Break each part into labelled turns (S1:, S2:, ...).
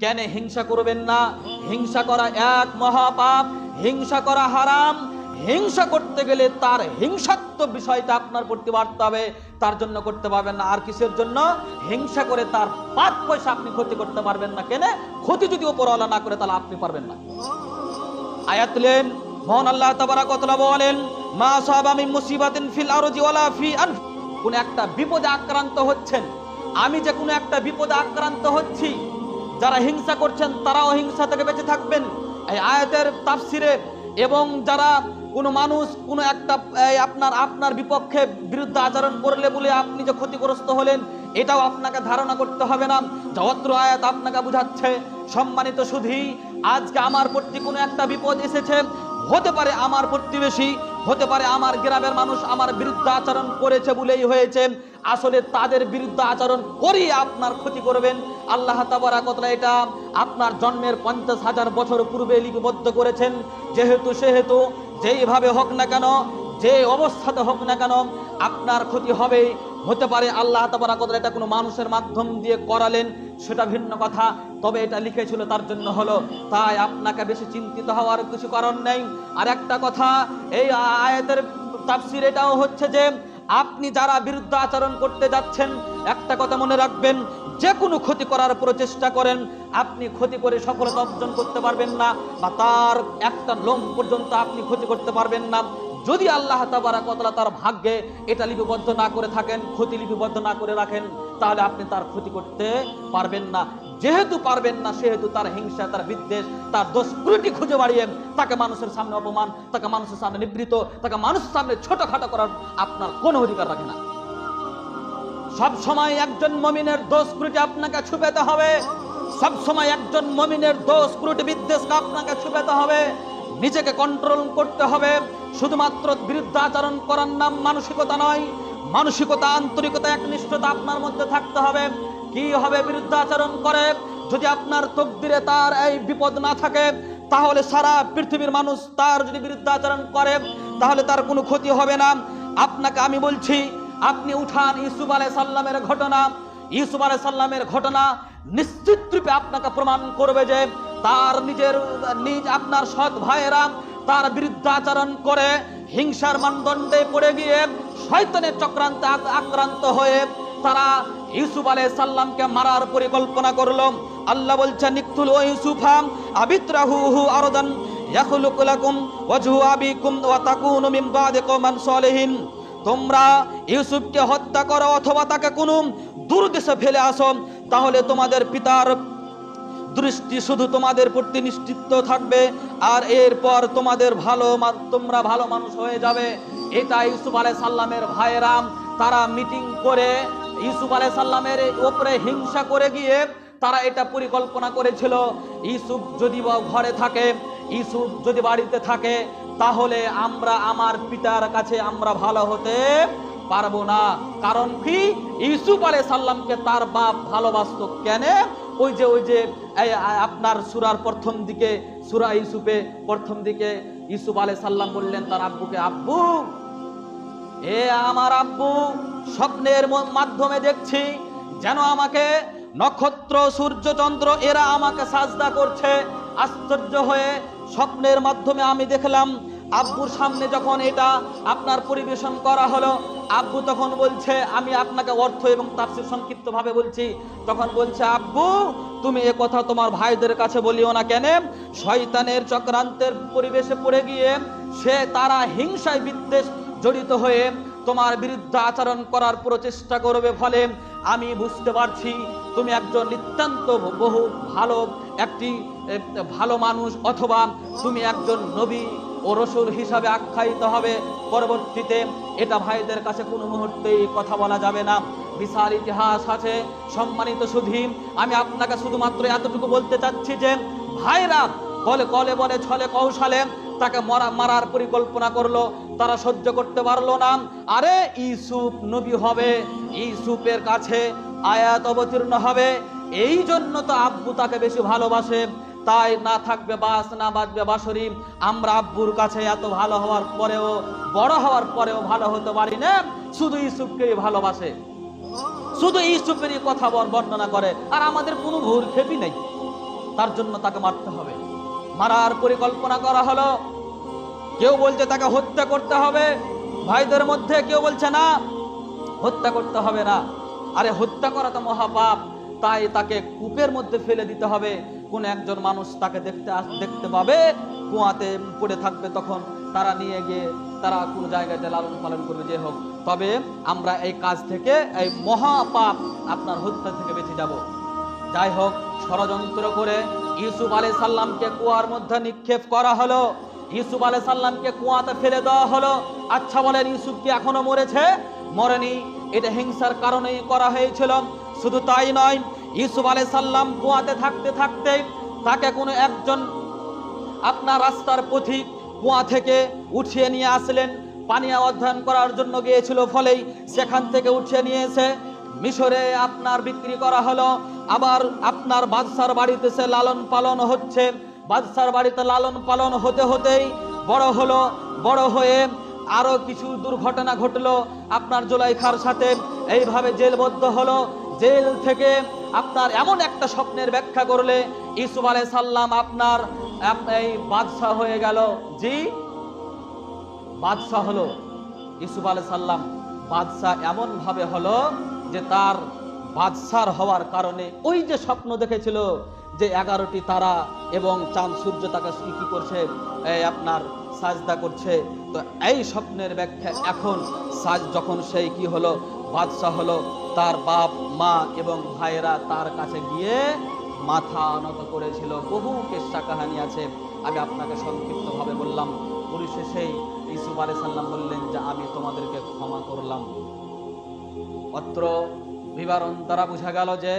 S1: কেন হিংসা করবেন না? হিংসা করা এক মহাপাপ, হিংসা করা হারাম। হিংসা করতে গেলে তার হিংসাত্মক বিষয়টা আপনার করতে পারতে হবে। তার জন্য করতে পারবেন না। আর কিসের জন্য? হিংসা করে তার পাঁচ পয়সা আপনি ক্ষতি করতে পারবেন না। কেন? ক্ষতি যদি ওপরওয়ালা না করে, তাহলে আপনি পারবেন না। আয়াত লেন মোহন আল্লাহ তাবারাক ওয়া তাআলা বলেন, মা সাহাবা আমি মুসিবাতিন ফিল আরজি ওয়ালা ফি আনফ কোন একটা বিপদে আক্রান্ত হচ্ছেন। আমি যে কোনো একটা বিপদে আক্রান্ত হচ্ছি। যারা হিংসা করছেন, তারাও হিংসা থেকে বেঁচে থাকবেন। এই আয়াতের তাফসিরে এবং যারা কোনো মানুষ, কোনো একটা আপনার আপনার বিপক্ষে বিরুদ্ধে আচরণ করলে বলে আপনি যে ক্ষতিগ্রস্ত হলেন, এটাও আপনাকে ধারণা করতে হবে না। যত্র আয়াত আপনাকে বুঝাচ্ছে, সম্মানিত সুধী, আজকে আমার প্রতি কোনো একটা বিপদ এসেছে, হতে পারে আমার প্রতিবেশী, হতে পারে আমার গ্রামের মানুষ আমার বিরুদ্ধে আচরণ করেছে বলেই হয়েছে। আসলে তাদের বিরুদ্ধে আচরণ করিয়ে আপনার ক্ষতি করবেন। আল্লাহ তাবারাকতলা এটা আপনার জন্মের পঞ্চাশ হাজার বছর পূর্বে লিপিবদ্ধ করেছেন। যেহেতু, সেহেতু যেইভাবে হোক না কেন, যে অবস্থাতে হোক না কেন আপনার ক্ষতি হবে। হতে পারে আল্লাহ তাবারাকতলা এটা কোনো মানুষের মাধ্যম দিয়ে করালেন, সেটা ভিন্ন কথা। তবে এটা লিখেছিল তার জন্য হলো। তাই আপনাকে বেশি চিন্তিত হওয়ার কিছু কারণ নেই। আর একটা কথা, এই আয়াতের তাফসির এটাও হচ্ছে যে আপনি যারা বিরুদ্ধ আচরণ করতে যাচ্ছেন, একটা কথা মনে রাখবেন যে কোনো ক্ষতি করার প্রচেষ্টা করেন, আপনি ক্ষতি করে সফলতা অর্জন করতে পারবেন না বা তার একটা লোম পর্যন্ত আপনি ক্ষতি করতে পারবেন না। যদি আল্লাহ তাবারাকাতলা তার ভাগ্যে এটা লিপিবদ্ধ না করে থাকেন, ক্ষতি লিপিবদ্ধ না করে রাখেন, তাহলে আপনি তার ক্ষতি করতে পারবেন না। যেহেতু পারবেন না, সেহেতু তার হিংসা, তার বিদ্বেষ, তার দোষ ত্রুটি খুঁজে বাড়িয়ে তাকে মানুষের সামনে অপমান, তাকে মানুষের সামনে নিবৃত, তাকে মানুষের সামনে ছোটখাটো করার আপনার কোনো অধিকার রাখে না। সব সময় একজন মমিনের দোষ ত্রুটি আপনাকে ছুপেতে হবে। সব সময় একজন মমিনের দোষ ত্রুটি বিদ্বেষকে আপনাকে ছুপেতে হবে। নিজেকে কন্ট্রোল করতে হবে। শুধুমাত্র বিরুদ্ধাচরণ করার নাম মানসিকতা নয়। মানসিকতা, আন্তরিকতা, একনিষ্ঠতা আপনার মধ্যে থাকতে হবে। হবে বিরুদ্ধাচরণ করে? যদি আপনার তকদিরে তার এই বিপদ না থাকে, তাহলে সারা পৃথিবীর মানুষ তার যদি বিরুদ্ধাচরণ করে, তাহলে তার কোনো ক্ষতি হবে না। আপনাকে আমি বলছি, আপনি উঠান ইসুফ আলাই সাল্লামের ঘটনা। ইসুফ আলাই সাল্লামের ঘটনা নিশ্চিত রূপে আপনাকে প্রমাণ করবে যে তার নিজের, নিজ আপনার সৎ ভাইয়েরা তার বিরুদ্ধে আচরণ করে হিংসার মানদণ্ডে পড়ে গিয়ে শয়তানের চক্রান্তে আক্রান্ত হয়ে তারা ইউসুফ আলাইহিস সাল্লামকে মারার পরিকল্পনা করল। আল্লাহ বলছেন নিকতুল ও ইউসুফা, আবিত্রাহু হু আরদান, ইয়াখলুকু লাকুম ওয়াজহু আবিকুম ওয়া তাকুনু মিন বাদি কওমান সালিহিন। তোমরা ইউসুফকে হত্যা করো অথবা তাকে কোনো দুর্দেশে ফেলে আসো, তাহলে তোমাদের পিতার দৃষ্টি শুধু তোমাদের প্রতি নিশ্চিত থাকবে, আর এরপর তোমাদের ভালো তোমরা ভালো মানুষ হয়ে যাবে। এটা ইউসুফ আলাই সাল্লামের ভাইয়েরাম তারা মিটিং করে ইউসুফ আলাই সাল্লামের ওপরে হিংসা করে গিয়ে তারা এটা পরিকল্পনা করেছিল। ইসুফ যদি বা ঘরে থাকে ইসুফ যদি বাড়িতে থাকে, তাহলে আমরা আমার পিতার কাছে আমরা ভালো হতে পারব না। কারণ কি? ইউসুফ আলাই সাল্লামকে তার বাপ ভালোবাসতো কেন? ওই যে ওই যে আপনার সুরার প্রথম দিকে, সুরা ইউসুফে প্রথম দিকে ইউসুফ আলাই সাল্লাম বললেন, তার আব্বুকে, আব্বু, এ আমার আব্বু স্বপ্নের মাধ্যমে দেখছি যেন আমাকে নক্ষত্র সূর্য চন্দ্র এরা আমাকে সাজদা করছে। আশ্চর্য হয়ে স্বপ্নের মাধ্যমে আমি দেখলাম, আব্বুর সামনে যখন এটা আপনার পরিবেশন করা হলো, আব্বু তখন বলছে, আমি আপনাকে অর্থ এবং তাফসির সংক্ষিপ্ত ভাবে বলছি, তখন বলছে, আব্বু, তুমি এ কথা তোমার ভাইদের কাছে বলিও না কেন? শয়তানের চক্রান্তের পরিবেশে পড়ে গিয়ে সে তারা হিংসায় বিদ্বেষ জড়িত হয়ে তোমার বিরুদ্ধে আচরণ করার প্রচেষ্টা করবে ফলে আমি বুঝতে পারছি তুমি একজন নিতান্ত বহু ভালো একটি ভালো মানুষ অথবা তুমি একজন নবী ও রসুল হিসাবে আখ্যায়িত হবে। পরবর্তীতে এটা ভাইদের কাছে কোনো মুহূর্তেই কথা বলা যাবে না। বিশাল ইতিহাস আছে, সম্মানিত সুধী, আমি আপনাকে শুধুমাত্র এতটুকু বলতে চাচ্ছি যে ভাইরা কলে কলে বলে ছলে কৌশলে তাকে মরা, মারার পরিকল্পনা করল, তারা সহ্য করতে পারল না। আরে ইসুফ নবী হবে ইসুফের কাছে আয়াত অবতীর্ণ হবে। এই জন্য তো আব্বু তাকে বেশি ভালোবাসে। তাই না থাকবে বাস, না বাজবে বাসরি আমরা আব্বুর কাছে এত ভালো হওয়ার পরেও, বড় হওয়ার পরেও ভালো হতে পারি না। শুধু ইসুফকেই ভালোবাসে। শুধু ইসুফেরই কথা বর- বর্ণনা করে। আর আমাদের কোনো ভুল খেপি নেই। তার জন্য তাকে মারতে হবে। মারার পরিকল্পনা করা হলো। কেউ বলছে তাকে হত্যা করতে হবে। ভাইদের মধ্যে কেউ বলছে না, হত্যা করতে হবে না। আরে হত্যা করা তো মহাপাপ, তাই তাকে কূপের মধ্যে ফেলে দিতে হবে। কোন একজন মানুষ তাকে দেখতে দেখতে পাবে, কুয়াতে পড়ে থাকবে তখন। তারা নিয়ে গিয়ে, তারা কোনো জায়গাতে লালন পালন করবে, যে হোক। তবে আমরা এই কাজ থেকে, এই মহাপাপ আপনার হত্যা থেকে বেঁচে যাব। যাই হোক ষড়যন্ত্র করে ইউসুফ আলাই সাল্লামকে কুয়ার মধ্যে নিক্ষেপ করা হলো। ইউসুফ আলাই সাল্লামকে কুয়াতে ফেলে দেওয়া হলো। আচ্ছা বলেন, ইউসুফ কি এখনও মরেছে? মরেনি। এটা হিংসার কারণেই করা হয়েছিল। শুধু তাই নয়, ইউসুফ আলাই সাল্লাম কুয়াতে থাকতে থাকতে তাকে কোনো একজন আপনার রাস্তার পথিক কুয়া থেকে উঠিয়ে নিয়ে আসলেন। পানি অধ্যয়ন করার জন্য গিয়েছিল, ফলেই সেখান থেকে উঠিয়ে নিয়ে এসে মিশরে আপনার বিক্রি করা হলো। আবার আপনার বাদশার বাড়িতে সে লালন পালন হচ্ছে। বাদশার বাড়িতে লালন পালন হতে হতেই বড় হলো, বড় হয়ে আরও কিছু দুর্ঘটনা ঘটলো আপনার জোলাইখার সাথে। এইভাবে জেলবদ্ধ হলো, জেল থেকে আপনার এমন একটা স্বপ্নের ব্যাখ্যা করলে ইসুফ আলাই সাল্লাম আপনার এই বাদশাহ হয়ে গেল। জি? বাদশাহ হলো ইসুফ আলাই সাল্লাম বাদশাহ এমন ভাবে হলো যে তার বাদশার হওয়ার কারণে ওই যে স্বপ্ন দেখেছিল যে এগারোটি তারা এবং চাঁদ সূর্য তাকে কি করছে আপনার সাজদা করছে। তো এই স্বপ্নের ব্যাখ্যা এখন সাজ যখন সেই কি হলো, বাদশাহ হলো তার বাপ, মা এবং ভাইয়েরা তার কাছে গিয়ে মাথা নত করেছিল। বহু কেসা কাহানি আছে, আমি আপনাকে সংক্ষিপ্তভাবে বললাম। পরিশেষে ইসুফ আলাই সাল্লাম বললেন যে, আমি তোমাদেরকে ক্ষমা করলাম। অত্র বিবরণ দ্বারা বোঝা গেল যে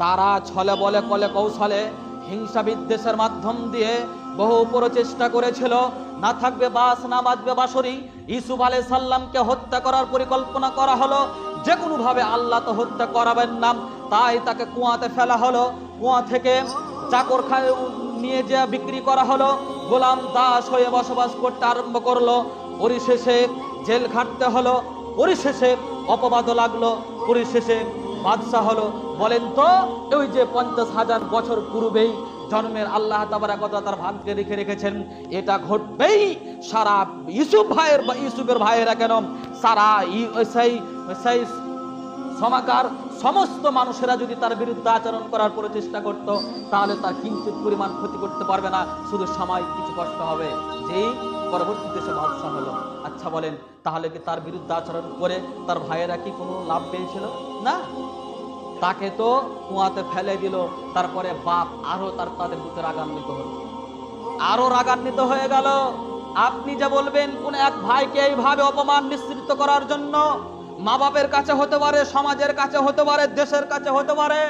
S1: তারা ছলে বলে, কলে কৌশলে হিংসা বিদ্বেষের মাধ্যম দিয়ে বহু প্রচেষ্টা করেছিল। না থাকবে বাস, না বাজবে বাসরি ইসুফ আলাই সাল্লামকে হত্যা করার পরিকল্পনা করা হলো। যে কোনোভাবে আল্লাহ তো হত্যা করাবেন নাম তাই তাকে কুয়াতে ফেলা হলো। কুয়া থেকে চাকর খায় নিয়ে যে বিক্রি করা হলো। গোলাম দাস হয়ে বসবাস করতে আরম্ভ করল। পরিশেষে জেল খাটতে হলো। পরিশেষে অপবাদ লাগল। পরিশেষে বাদশাহ হলো, বলেন তো, ওই যে পঞ্চাশ হাজার বছর পূর্বেই জন্মের আল্লাহ তাবারা কথা তার ভাগ্যে রেখে রেখেছেন, এটা ঘটবেই। সারা ইউসুফ ভাইয়ের বা ইউসুফের ভাইয়েরা কেন? সারা সেই সেই সমাকার সমস্ত মানুষেরা যদি তার বিরুদ্ধে আচরণ করার প্রচেষ্টা করত, তাহলে তার কিঞ্চিত পরিমাণ ক্ষতি করতে পারবে না, শুধু সময়, কিছু কষ্ট হবে। যেই পরবর্তীতে সে বাদশাহ হলো। আচ্ছা বলেন, তাহলে কি তার বিরুদ্ধে আচরণ করে তার ভাইয়েরা কি কোনো লাভ পেয়েছিল? না। তাকে তো কুয়াতে ফেলে দিল, তারপরে বাপ আরও তার, তাদের ভিতরে রাগান্বিত হলো। আরও রাগান্বিত হয়ে গেল। আপনি যে বলবেন, কোন এক ভাইকে এইভাবে অপমান নিশ্চিত করার জন্য মা বাপের কাছে হতে পারে, সমাজের কাছে হতে পারে, দেশের কাছে হতে পারে,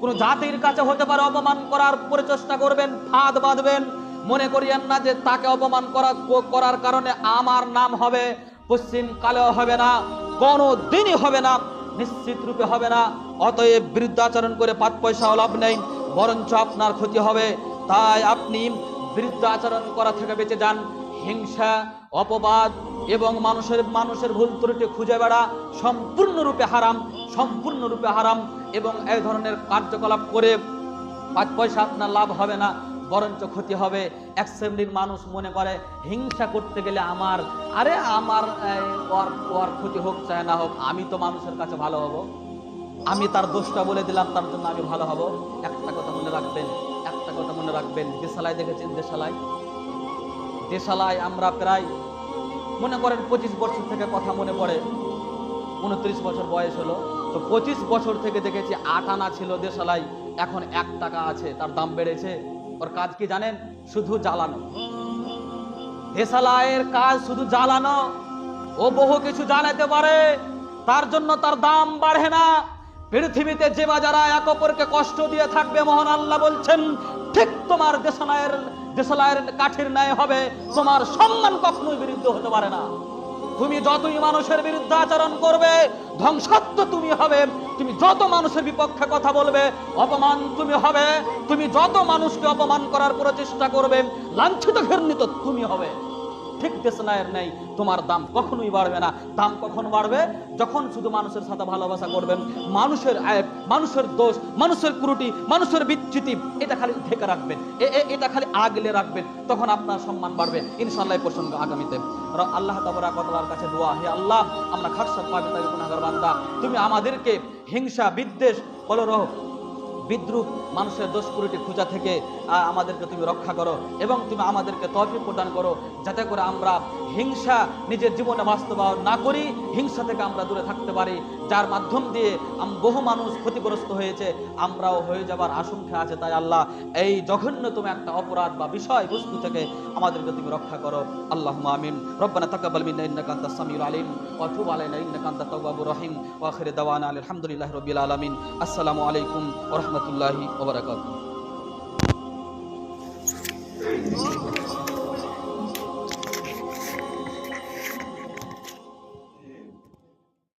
S1: কোন জাতির কাছে হতে পারে অপমান করার প্রচেষ্টা করবেন, ফাঁদ বাঁধবেন মনে করিয়েন না যে তাকে অপমান করা করার কারণে আমার নাম হবে, পশ্চিম কালেও হবে না কোনো দিনই হবে না, নিশ্চিত রূপে হবে না। অতএব বিরুদ্ধাচরণ করে পাঁচ পয়সাও লাভ নেই, বরঞ্চ আপনার ক্ষতি হবে। তাই আপনি বিরুদ্ধ আচরণ করা থেকে বেঁচে যান। হিংসা, অপবাদ এবং মানুষের মানুষের ভুল ত্রুটি খুঁজে বেড়া সম্পূর্ণরূপে হারাম সম্পূর্ণরূপে হারাম এবং এই ধরনের কার্যকলাপ করে পাঁচ পয়সা আপনার লাভ হবে না। বরঞ্চ ক্ষতি হবে। এক শ্রেণির মানুষ মনে করে, হিংসা করতে গেলে আমার, আরে আমার ওর ক্ষতি হোক চায় না হোক, আমি তো মানুষের কাছে ভালো হব। আমি তার দোষটা বলে দিলাম, তার জন্য আমি ভালো হব। একটা কথা মনে রাখবেন, একটা কথা মনে রাখবেন। দেশালায় দেখেছেন? দেশালায়? দেশালায় আমরা প্রায়, মনে করেন পঁচিশ বছর থেকে কথা মনে পড়ে, উনত্রিশ বছর বয়স হলো। তো পঁচিশ বছর থেকে দেখেছি, আট আনা ছিল দেশালাই এখন এক টাকা আছে, তার দাম বেড়েছে। ওর কাজ কি জানেন? শুধু জ্বালানো। দেশালাইয়ের কাজ শুধু জ্বালানো। ও বহু কিছু জ্বালাতে পারে, তার জন্য তার দাম বাড়ে না। পৃথিবীতে যে যারা এক অপরকে কষ্ট দিয়ে থাকবে, মহান আল্লাহ বলছেন, ঠিক তোমার দেশালায়ের দেশালায়ের কাঠের ন্যায় হবে, তোমার সম্মান কখনোই বিরুদ্ধ হতে পারে না। তুমি যতই মানুষের বিরুদ্ধে আচরণ করবে, ধ্বংসাত্ম তুমি হবে। তুমি যত মানুষের বিপক্ষে কথা বলবে, অপমান তুমি হবে। তুমি যত মানুষকে অপমান করার প্রচেষ্টা করবে, লাঞ্ছিত ঘৃণিত তুমি হবে। ঠিক দেশনায়ের নেই। তোমার দাম কখনোই বাড়বে না। দাম কখন বাড়বে? যখন শুধু মানুষের সাথে ভালোবাসা করবেন। মানুষের আয় মানুষের দোষ, মানুষের ত্রুটি, মানুষের বিচ্যুতি, এটা খালি ঢেকে রাখবেন। এটা খালি আগলে রাখবেন। তখন আপনার সম্মান বাড়বে। ইনশাল্লাহ প্রসঙ্গ আগামীতে। আল্লাহ তাবরা কতলার কাছে দোয়া, হে আল্লাহ, আমরা খারসাত পাবে তাই তুমি আমাদেরকে হিংসা, বিদ্বেষ কলরহ বিদ্রুপ মানুষের দোষ কুড়িটি খোঁজা থেকে আমাদেরকে তুমি রক্ষা করো এবং তুমি আমাদেরকে তৌফিক প্রদান করো, যাতে করে আমরা হিংসা নিজের জীবনে বাস্তবায়ন না করি, হিংসা থেকে আমরা দূরে থাকতে পারি, যার মাধ্যম দিয়ে বহু মানুষ ক্ষতিগ্রস্ত হয়েছে, আমরাও হয়ে যাবার আশঙ্কা আছে তাই আল্লাহ, এই জঘন্যতম একটা অপরাধ বা বিষয় বস্তু থেকে আমাদেরকে তুমি রক্ষা করো। আল্লাহ আমিন। রব্বানা আনতাস সামিউল আলিম। ওয়া তুব আলাইনা ইন্নাকা আনতাত রহিম। ওয়া আখির দাওয়ানা আলহামদুলিল্লাহি রাব্বিল আলামিন। আসসালামু আলাইকুম ওয়া ওয়া বারাকাতুহু।